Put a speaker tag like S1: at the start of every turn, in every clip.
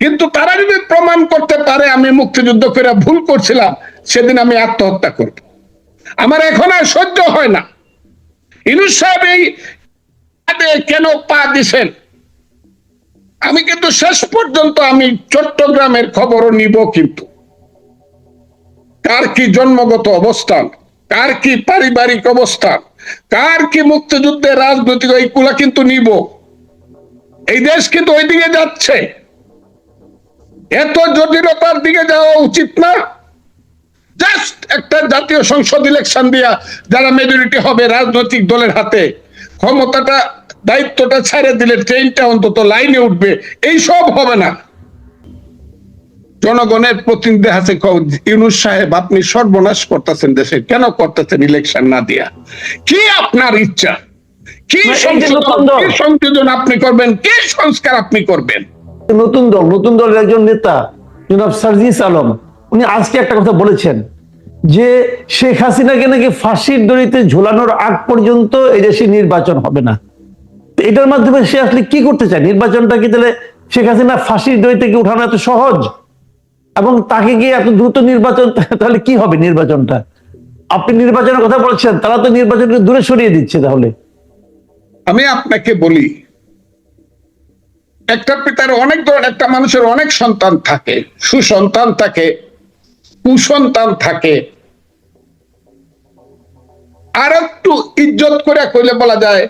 S1: কিন্তু তারা যদি প্রমাণ করতে পারে আমি মুক্তিযুদ্ধ করে ভুল করছিলাম, সেদিন আমি আত্মহত্যা করব। আমার এখন আর সহ্য হয় না। ইনুস সাহেব এই কেন পা দিছেন? আমি কিন্তু শেষ পর্যন্ত আমি চট্টগ্রামের খবরও নিব কিন্তু। কার কি জন্মগত অবস্থান, কার কি পারিবারিক অবস্থান, কার কি মুক্তিযুদ্ধের রাজনৈতিক এইগুলা কিন্তু নিব। এই দেশ কিন্তু ওইদিকে যাচ্ছে। এত জটিলতার দিকে যাওয়া উচিত না। জাস্ট একটা জাতীয় সংসদ ইলেকশন দিয়া যারা মেজরিটি হবে রাজনৈতিক দলের হাতে ক্ষমতাটা দায়িত্বটা ছেড়ে দিলে ট্রেনটা অন্তত লাইনে উঠবে এই সব হবে না। জনগণের প্রতিনিধি ক- ইউনুস সাহেব আপনি সর্বনাশ করতেছেন দেশে কেন করতেছেন ইলেকশন না দিয়া? কি আপনার ইচ্ছা? কি সংশোধন কি সংযোজন আপনি করবেন কি সংস্কার আপনি করবেন?
S2: নতুন দল, নতুন দলের একজন নেতা, জনাব সার্জিস আলম, উনি আজকে একটা কথা বলেছেন যে শেখ হাসিনাকে নাকি ফাঁসির দড়িতে ঝোলানোর আগ পর্যন্ত এই দেশে নির্বাচন হবে না। এটার মাধ্যমে সে আসলে কি করতে চায়? নির্বাচনটা কি তাহলে শেখ হাসিনা ফাঁসির দড়ি থেকে উঠানো এত সহজ? এবং তাকে গিয়ে এত দ্রুত নির্বাচন, তাহলে কি হবে নির্বাচনটা? আপনি নির্বাচনের কথা বলছেন, তারা তো নির্বাচনকে দূরে সরিয়ে দিচ্ছে তাহলে।
S1: আমি আপনাকে বলি একটা পিতার অনেক ধরনের, একটা মানুষের অনেক সন্তান থাকে, সুসন্তান থাকে, কুসন্তান থাকে। আর একটু ইজ্জত করে কইলে বলা যায়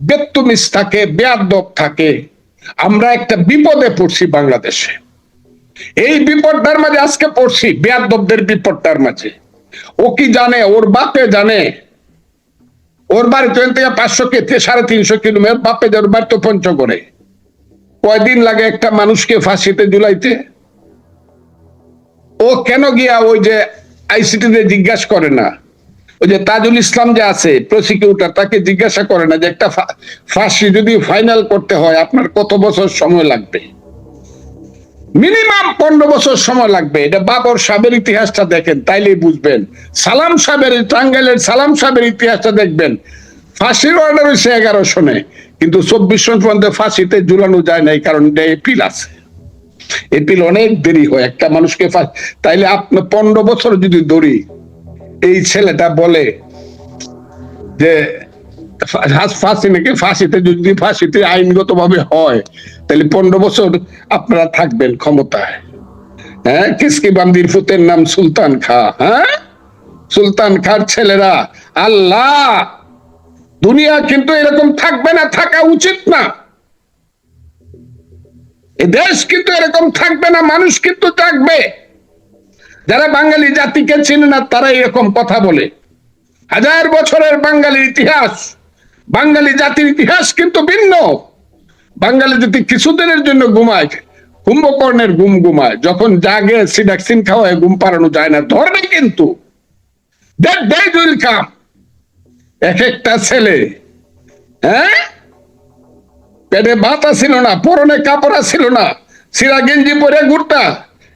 S1: বেত্তুমিস থাকে, বেয়াদব থাকে। আমরা একটা বিপদে পড়ছি বাংলাদেশে। এই বিপদটার মাঝে আজকে পড়ছি, বেয়াদবদের বিপদটার মাঝে। ও কি জানে, ওর বাপে জানে? ওর বাড়ি পাঁচশো কে, সাড়ে তিনশো কিলোমিটার, বাপে ওর বাড়ি তো পঞ্চগড়ে। কয়দিন লাগে একটা মানুষকে ফাঁসিতে জুলাইতে ও কেন গিয়া ওই যে আইসিটিতে জিজ্ঞাসা করে না? ওই যে তাজুল ইসলাম যে আছে প্রসিকিউটর তাকে জিজ্ঞাসা করে না যে একটা ফাঁসি যদি ফাইনাল করতে হয়, আপনার কত বছর সময় লাগবে? মিনিমাম পনেরো বছর সময় লাগবে। এটা বাবর সাহেবের ইতিহাসটা দেখেন, তাইলেই বুঝবেন। সালাম সাহেবের, টাঙ্গাইলের সালাম সাহেবের ইতিহাসটা দেখবেন। ফাঁসির অর্ডার হয়েছে এগারো সনে কিন্তু চব্বিশ সন পর্যন্ত ফাঁসিতে ঝুলানো যায় না এই কারণ এপিল আছে। এপিল অনেক দেরি হয়, একটা মানুষকে ফা- তাইলে আপনি পনেরো বছর যদি ধরি, এই ছেলেটা বলে যে, ফাঁসি নাকি? ফাঁসিতে যদি ফাঁসিতে আইনগত ভাবে হয় তাহলে পনেরো বছর আপনারা থাকবেন ক্ষমতায়। হ্যাঁ? কিসকি বান্দির ফুতের নাম সুলতান খা হ্যাঁ? সুলতান খার ছেলেরা, আল্লাহ! দুনিয়া কিন্তু এরকম থাকবে না, থাকা উচিত না। দেশ কিন্তু এরকম থাকবে না, মানুষ কিন্তু থাকবে। যারা বাঙালি জাতিকে চেনে না তারা এরকম কথা বলে। হাজার বছরের বাঙালির ইতিহাস, বাঙালি জাতির ইতিহাস কিন্তু ভিন্ন। বাঙালি জাতি কিছুদিনের জন্য ঘুমায়, কুম্ভকর্ণের গুম ঘুমায়, যখন জাগে সিডাক্সিন খাওয়ায়, ঘুম পাড়ানো যায় না ধরবে কিন্তু। day will come এক একটা ছেলে হ্যাঁ? পেটে ভাত ছিল না, পরনে কাপড় ছিল না সিরা গেঞ্জি পরে ঘুরতা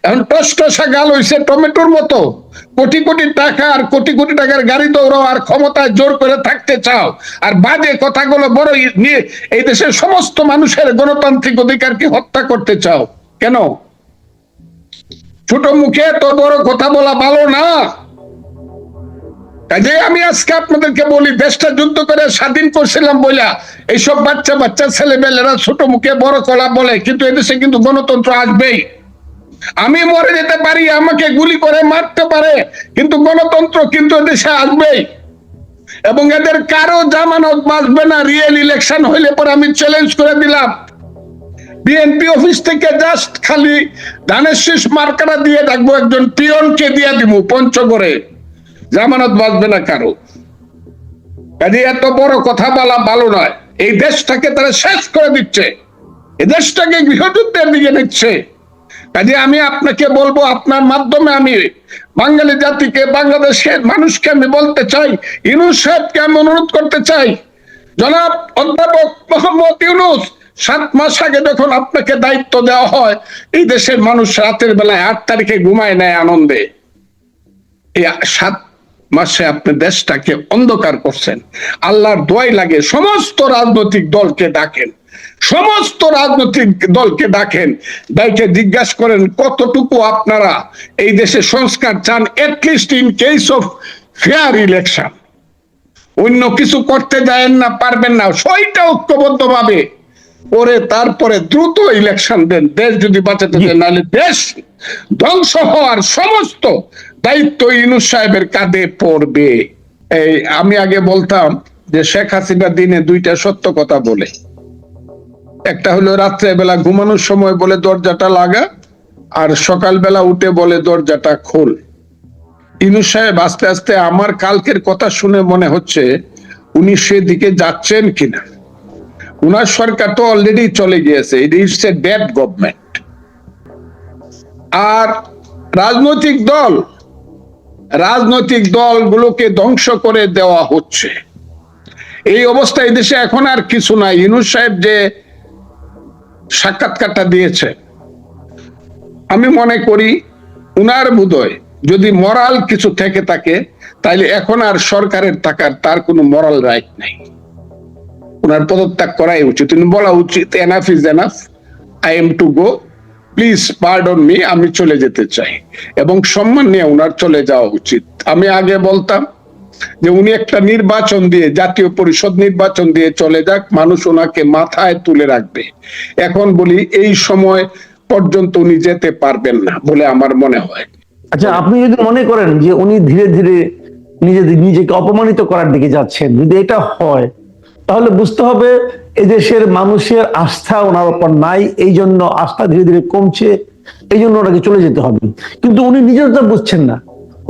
S1: এখন টস টসা গাল হইছে টমেটোর মতো। কোটি কোটি টাকা আর কোটি কোটি টাকার গাড়ি দৌড়াও আর ক্ষমতায় জোর করে থাকতে চাও। আর বাজে কথাগুলো বড় নিয়ে এই দেশের সমস্ত মানুষের গণতান্ত্রিক অধিকারকে হত্যা করতে চাও। কেন? ছোট মুখে তো বড় কথা বলা ভালো না। কাজে আমি আজকে আপনাদেরকে বলি, দেশটা যুদ্ধ করে স্বাধীন করছিলাম বইলা, এইসব বাচ্চা বাচ্চা ছেলেমেয়েরা ছোট মুখে বড় কলা বলে, কিন্তু এদেশে কিন্তু গণতন্ত্র আসবেই। আমি মরে যেতে পারি, আমাকে গুলি করে মারতে পারে, কিন্তু গণতন্ত্র কিন্তু এদেশে আসবেই। এবং এদের কারও জামানত বাঁচবে না রিয়েল ইলেকশন হইলে পরে আমি চ্যালেঞ্জ করে দিলাম। বিএনপি অফিস থেকে জাস্ট খালি ধানের শীষ মার্কাটা দিয়ে রাখব একজন পিয়নকে দিয়ে দিব পঞ্চগড়ে। জামানত বাঁচবে না কারও। কাজে এত বড় কথা বলা ভালো নয়। এই দেশটাকে তারা শেষ করে দিচ্ছে। এই দেশটাকে গৃহযুদ্ধের দিকে নিচ্ছে। কাজে আমি আপনাকে বলব, আপনার মাধ্যমে আমি বাঙালি জাতিকে, বাংলাদেশের মানুষকে আমি বলতে চাই, ইউনুস সাহেবকে আমি অনুরোধ করতে চাই। জনাব অধ্যাপক মোহাম্মদ ইউনুস, সাত মাস আগে যখন আপনাকে দায়িত্ব দেওয়া হয়, এই দেশের মানুষ রাতের বেলায় আট তারিখে ঘুমায় নেয় আনন্দে। এই সাত মাসে আপনি দেশটাকে অন্ধকার করছেন। আল্লাহর দোয়াই লাগে সমস্ত রাজনৈতিক দলকে ডাকেন। সমস্ত রাজনৈতিক দলকে ডাকেন। ডাইকে জিজ্ঞাসা করেন কতটুকু আপনারা এই দেশে সংস্কার চান? At least in case of fair election অন্য কিছু করতে যায়েন না পারবেন না। সইটা ঐক্যবদ্ধ ভাবে পরে তারপরে দ্রুত ইলেকশন দেন। দেশ যদি বাঁচাতে চান নাহলে দেশ ধ্বংস হওয়ার সমস্ত দায়িত্ব ইনুস সাহেবের কাঁধে পড়বে। এই, আমি আগে বলতাম যে শেখ হাসিনা দিনে দুইটা সত্য কথা বলে। একটা হলো রাত্রে বেলা ঘুমানোর সময় বলে দরজাটা লাগা, আর সকালবেলা উঠে বলে দরজাটা খোল। ইনু সাহেব আস্তে আস্তে আমার কালকের কথা শুনে মনে হচ্ছে উনি সেদিকে যাচ্ছেন কিনা। উনার সরকার তো অলরেডি চলে গিয়েছে it it's a dead government আর রাজনৈতিক দল রাজনৈতিক দলগুলোকে ধ্বংস করে দেওয়া হচ্ছে। এই অবস্থায় দেশে এখন আর কিছু নাই। ইনুস সাহেব যে সাক্ষাৎকারটা দিয়েছে, আমি মনে করি উনার বোধয় যদি মরাল কিছু থেকে থাকে, তাইলে এখন আর সরকারের থাকার তার কোনো মরাল রাইট নাই। উনার পদত্যাগ করাই উচিত। বলা উচিত enough is enough I am to go please pardon me আমি চলে যেতে চাই। এবং সম্মান নিয়ে উনার চলে যাওয়া উচিত। আমি আগে বলতাম যে উনি একটা নির্বাচন দিয়ে, জাতীয় পরিষদ নির্বাচন দিয়ে চলে যাক, মানুষ ওনাকে মাথায় তুলে রাখবে। এখন বলি, এই সময় পর্যন্ত উনি যেতে পারবেন না বলে আমার মনে হয়।
S2: আচ্ছা আপনি যদি মনে করেন যে উনি ধীরে ধীরে নিজে নিজেকে অপমানিত করার দিকে যাচ্ছেন, যদি এটা হয়, তাহলে বুঝতে হবে এদেশের মানুষের আস্থা ওনার উপর নাই এই জন্য আস্থা ধীরে ধীরে কমছে এই জন্য ওনাকে চলে যেতে হবে। কিন্তু উনি নিজেও তা বুঝছেন না।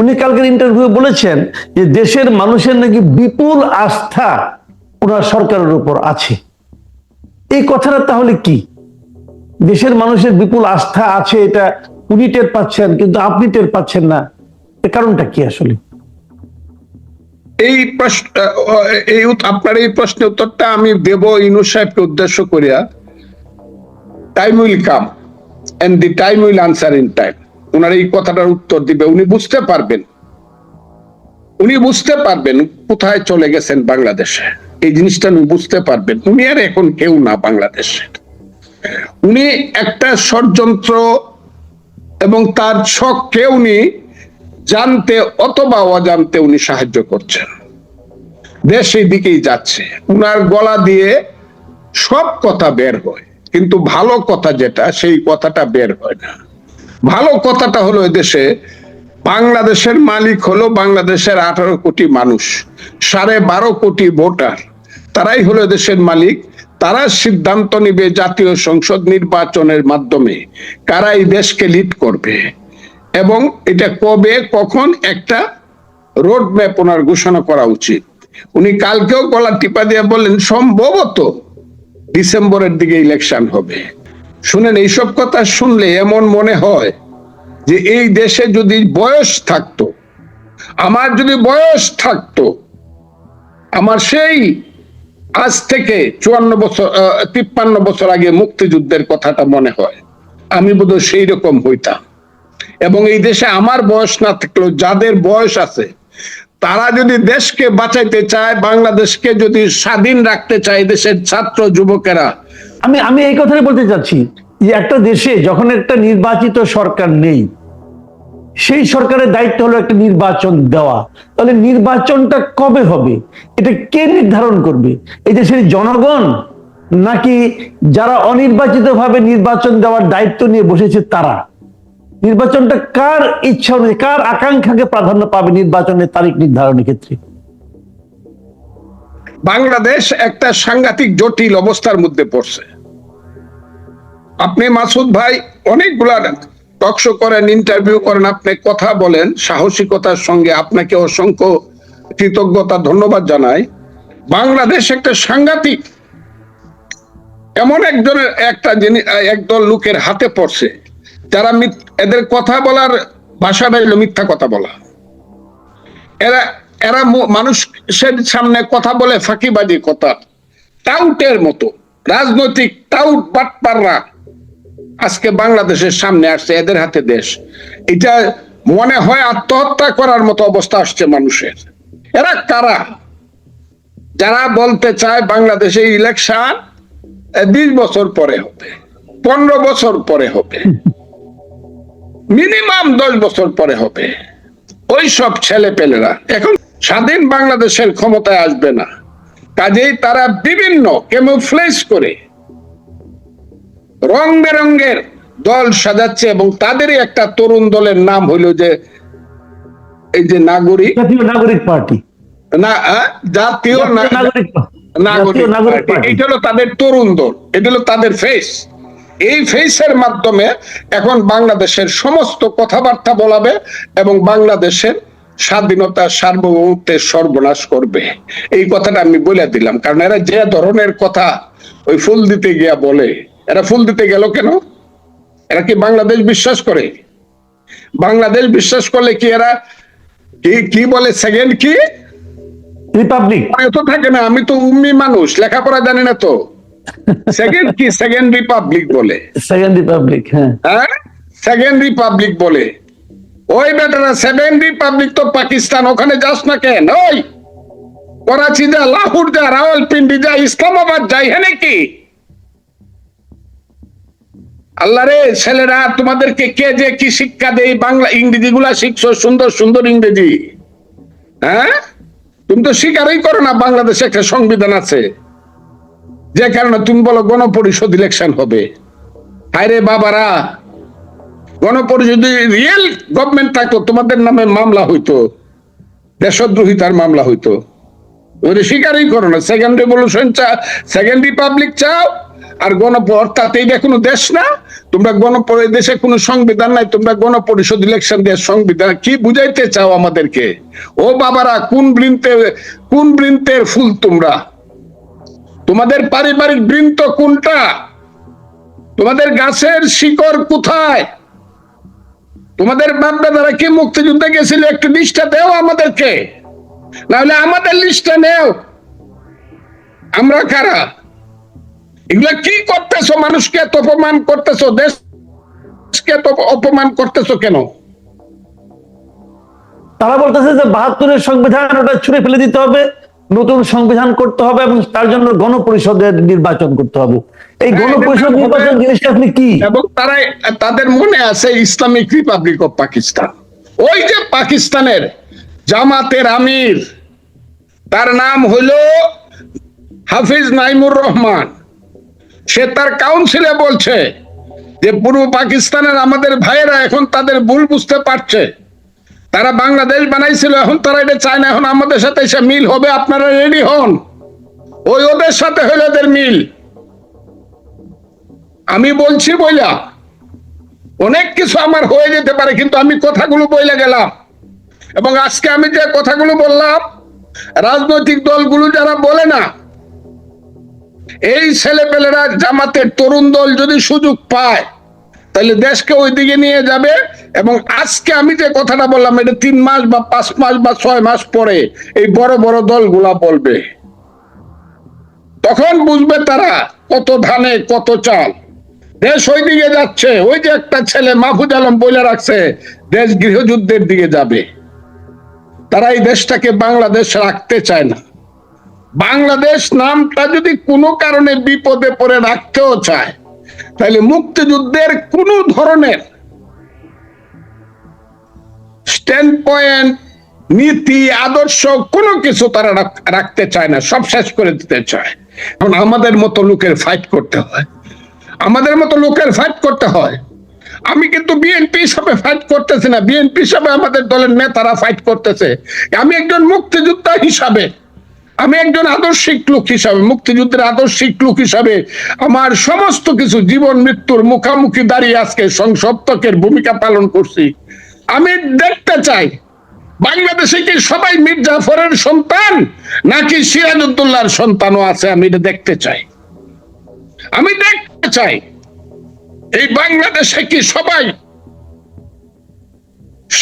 S2: উনি কালকের ইন্টারভিউ বলেছেন যে দেশের মানুষের নাকি বিপুল আস্থা ওনার সরকারের উপর আছে। এই কথাটা তাহলে কি? দেশের মানুষের বিপুল আস্থা আছে, এটা উনি টের পাচ্ছেন, কিন্তু আপনি টের পাচ্ছেন না। এর কারণটা কি আসলে?
S1: এই প্রশ্ন এই আপনার এই প্রশ্নের উত্তরটা আমি দেব ইনু সাহেবকে উদ্দেশ্য করিয়া। Time will come and the time will answer in time ওনার এই কথাটার উত্তর দিবে, উনি বুঝতে পারবেন। উনি বুঝতে পারবেন কোথায় চলে গেছেন বাংলাদেশে। এই জিনিসটা উনি বুঝতে পারবেন। উনি আর এখন কেউ না বাংলাদেশে। উনি একটা ষড়যন্ত্র এবং তার ছককে উনি জানতে অথবা অজান্তে উনি সাহায্য করছেন। দেশ সেই দিকেই যাচ্ছে। উনার গলা দিয়ে সব কথা বের হয়। কিন্তু ভালো কথা যেটা, সেই কথাটা বের হয় না। ভালো কথাটা হলো দেশে বাংলাদেশের মালিক হলো বাংলাদেশের আঠারো কোটি মানুষ, সাড়ে বারো কোটি ভোটার। তারাই হলো দেশের মালিক। তারা সিদ্ধান্ত নিবে জাতীয় সংসদ নির্বাচনের মাধ্যমে। কারা এই দেশকে লিড করবে? এবং এটা কবে, কখন একটা রোড ম্যাপ ওনার ঘোষণা করা উচিত। উনি কালকেও গলা টিপা দিয়ে বললেন, সম্ভবত ডিসেম্বরের দিকে ইলেকশন হবে। শুনেন, এইসব কথা শুনলে এমন মনে হয় যে এই দেশে যদি বয়স থাকতো, আমার যদি বয়স থাকতো, আমার সেই আজ থেকে চুয়ান্ন বছর তিপ্পান্ন বছর আগে মুক্তিযুদ্ধের কথাটা মনে হয়। আমি বোধহয় সেই রকম হইতাম। এবং এই দেশে আমার বয়স না থাকলেও যাদের বয়স আছে, তারা যদি দেশকে বাঁচাইতে চায়, বাংলাদেশকে যদি স্বাধীন রাখতে চায় দেশের ছাত্র যুবকেরা।
S2: আমি আমি এই কথাই বলতে চাচ্ছি যে একটা দেশে যখন একটা নির্বাচিত সরকার নেই, সেই সরকারের দায়িত্ব হলো একটা নির্বাচন দেওয়া। তাহলে নির্বাচনটা কবে হবে? এটা কে নির্ধারণ করবে? এই দেশের জনগণ? নাকি যারা অনির্বাচিত ভাবে নির্বাচন দেওয়ার দায়িত্ব নিয়ে বসেছে তারা? নির্বাচনটা কার ইচ্ছা অনুযায়ী, কার আকাঙ্ক্ষাকে প্রাধান্য পাবে নির্বাচনের তারিখ নির্ধারণের ক্ষেত্রে?
S1: বাংলাদেশ একটা সাংঘাতিক জটিল অবস্থার মধ্যে পড়ছে। আপনি মাসুদ ভাই অনেকগুলা টকশো করেন ইন্টারভিউ করেন, আপনি কথা বলেন, সাহসিকতার সঙ্গে আপনাকে অসংখ্য কৃতজ্ঞতা, ধন্যবাদ জানাই। বাংলাদেশ একটা সাংঘাতিক, এমন একজনের, একটা জিনিস, একদল লোকের হাতে পড়ছে। যারা এদের কথা বলার ভাষাটা হলো মিথ্যা কথা বলা। এরা এরা মানুষের সামনে কথা বলে ফাঁকিবাজি কথা। টাউটের মতো। রাজনৈতিক টাউট বাটপাররা আজকে বাংলাদেশের সামনে আসছে, এদের হাতে দেশ। এটা মনে হয় আত্মহত্যা করার মতো অবস্থা আসছে মানুষের। এরা কারা? যারা বলতে চায় বাংলাদেশে ইলেকশন বিশ বছর পরে হবে, পনেরো বছর পরে হবে। মিনিমাম দশ বছর পরে হবে। ওই সব ছেলে পেলেরা এখন স্বাধীন বাংলাদেশের ক্ষমতায় আসবে না। কাজেই তারা বিভিন্ন কেমোফ্লেস করে রং বেরঙ্গের দল সাজাচ্ছে এবং তাদেরই একটা তরুণ দলের নাম হইল যে এই যে নাগরিক।
S2: জাতীয় নাগরিক পার্টি।
S1: না জাতীয়
S2: নাগরিক
S1: নাগরিক এটা হলো তাদের তরুণ দল। এটা হলো তাদের ফেস এই ফেসের মাধ্যমে এখন বাংলাদেশের সমস্ত কথাবার্তা বলাবে এবং বাংলাদেশের স্বাধীনতা সার্বভৌমত্বের সর্বনাশ করবে। এই কথাটা আমি বলে দিলাম কারণ এরা যে ধরনের কথা ওই ফুল দিতে গিয়া বলে। এরা ফুল দিতে গেল কেন? এরা কি বাংলাদেশ বিশ্বাস করে? বাংলাদেশ বিশ্বাস করলে কি এরা কি কি বলে সেকেন্ড কি?
S2: রিপাবলিক
S1: থাকে না আমি তো উম্মি মানুষ লেখাপড়া জানি না তো। সেকেন্ড কি? সেকেন্ড রিপাবলিক বলে।
S2: সেকেন্ড রিপাবলিক হ্যাঁ।
S1: হ্যাঁ? সেকেন্ড রিপাবলিক বলে। ওই বেটারা সেভেন রিপাবলিক তো পাকিস্তান ওখানে যাস না কেন? ওই করাচি যা লাহোর যা রাওয়ালপিন্ডি যা ইসলামাবাদ যাই হ্যাঁ নাকি? আল্লাহ রে ছেলেরা তোমাদেরকে কে যে কি শিক্ষা দেয় বাংলা ইংরেজি গুলা শিখছো সুন্দর সুন্দর ইংরেজি। হ্যাঁ? তুমি তো স্বীকারই করো না বাংলাদেশে একটা সংবিধান আছে। যে কারণে তুমি বলো গণপরিষদ ইলেকশন হবে। হায়রে বাবারা, গণপরিষদ রিয়েল গভর্নমেন্ট থাকতো, তোমাদের নামে মামলা হইতো। দেশদ্রোহিতার মামলা হইতো। ওদের স্বীকারই করো না সেকেন্ড রেভলিউশন চা সেকেন্ড রিপাবলিক চাও, আর গণপ অর্থাৎ এইটা কোনো দেশ না। তোমরা গণপ দেশে কোনো সংবিধান নাই, তোমরা গণপরিষদ ইলেকশন দিয়ে সংবিধান, কি বুঝাইতে চাও আমাদেরকে? ও বাবারা, কোন বৃন্তের কোন বৃন্তের ফুল তোমরা? তোমাদের পারিবারিক বৃন্ত কোনটা? তোমাদের গাছের শিকড় কোথায়? তোমাদের বাপ দাদারা কি মুক্তিযুদ্ধে গেছিল? একটু লিস্টটা দেও আমাদেরকে। নাহলে আমাদের লিস্টটা নেও। আমরা কারা? এগুলা কি করতেছো? মানুষকে এত অপমান করতেছো? দেশকে এত অপমান করতেছো কেন?
S2: তারা বলতেছে যে বাহাত্তরের সংবিধান ওটা ছুড়ে ফেলে দিতে হবে। নতুন সংবিধান করতে হবে এবং তার জন্য গণপরিষদের নির্বাচন করতে হবে। এই
S1: হ্যাঁ,
S2: গণপরিষদ নির্বাচন জিনিসটা আপনি কি?
S1: এবং তারা তাদের মনে আছে ইসলামিক রিপাবলিক অফ পাকিস্তান। ওই যে পাকিস্তানের জামাতের আমির তার নাম হলো হাফিজ নাইমুর রহমান। সে তার কাউন্সিলে বলছে যে পূর্ব পাকিস্তানের আমাদের ভাইয়েরা এখন তাদের ভুল বুঝতে পারছে। তারা বাংলাদেশ বানাইছিল, এখন তারা এটা চায় না, এখন আমাদের সাথে এসে মিল হবে, আপনারা রেডি হন। ওই ওদের সাথে হইল ওদের মিল। আমি বলছি বইলা, অনেক কিছু আমার হয়ে যেতে পারে, কিন্তু আমি কথাগুলো বইলে গেলাম। এবং আজকে আমি যে কথাগুলো বললাম, রাজনৈতিক দলগুলো যারা বলে না, এই ছেলেপেলেরা জামাতের তরুণ দল যদি সুযোগ পায় তাহলে দেশকে ওই দিকে নিয়ে যাবে এবং আজকে আমি যে কথাটা বললাম, এটা তিন মাস বা পাঁচ মাস বা ছয় মাস পরে এই বড় বড় দলগুলা বলবে। তখন বুঝবে তারা কত ধানে, কত চাল। দেশ ওই দিকে যাচ্ছে, ওই যে একটা ছেলে মাহফুজ আলম বলে রাখছে, দেশ গৃহযুদ্ধের দিকে যাবে। তারা এই দেশটাকে বাংলাদেশ রাখতে চায় না। বাংলাদেশ নামটা যদি কোনো কারণে বিপদে পড়ে রাখতেও চায় তাহলে মুক্তিযুদ্ধের কোন ধরনের স্ট্যান্ড পয়েন্ট নীতি, আদর্শ কোনো কিছু তারা রাখতে চায় না, সব শেষ করে দিতে চায়। এখন আমাদের মতো লোকের ফাইট করতে হয়। আমাদের মতো লোকের ফাইট করতে হয়। আমি কিন্তু বিএনপি হিসাবে ফাইট করতেছি না। বিএনপি হিসাবে আমাদের দলের নেতারা ফাইট করতেছে। আমি একজন মুক্তিযোদ্ধা হিসাবে আমি একজন আদর্শিক লোক হিসাবে, মুক্তিযুদ্ধের আদর্শিক লোক হিসাবে আমার সমস্ত কিছু, জীবন, মৃত্যুর মুখামুখি দাঁড়িয়ে আজকে সংসপ্তকের ভূমিকা পালন করছি। আমি দেখতে চাই, বাংলাদেশে কি সবাই মীর জাফরের সন্তান, নাকি সিরাজউদ্দৌলার সন্তানও আছে? আমি এটা দেখতে চাই। আমি দেখতে চাই, এই বাংলাদেশে কি সবাই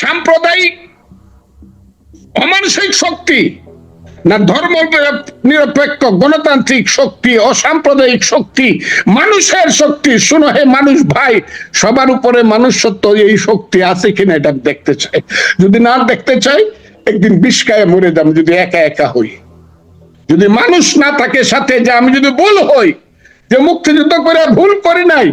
S1: সাম্প্রদায়িক অমানসিক শক্তি না ধর্ম নিরপেক্ষ গণতান্ত্রিক শক্তি, অসাম্প্রদায়িক শক্তি, মানুষের শক্তি। শুনো হে মানুষ ভাই, সবার উপরে মানুষত্ব এই শক্তি আছে কিনা এটা দেখতে চাই। যদি না দেখতে চাই, একদিন বিষকায় মরে যাম, যদি একা একা হই। যদি মানুষ না থাকে সাথে, যে আমি যদি ভুল হই, যে মুক্তিযুদ্ধ করে ভুল করি নাই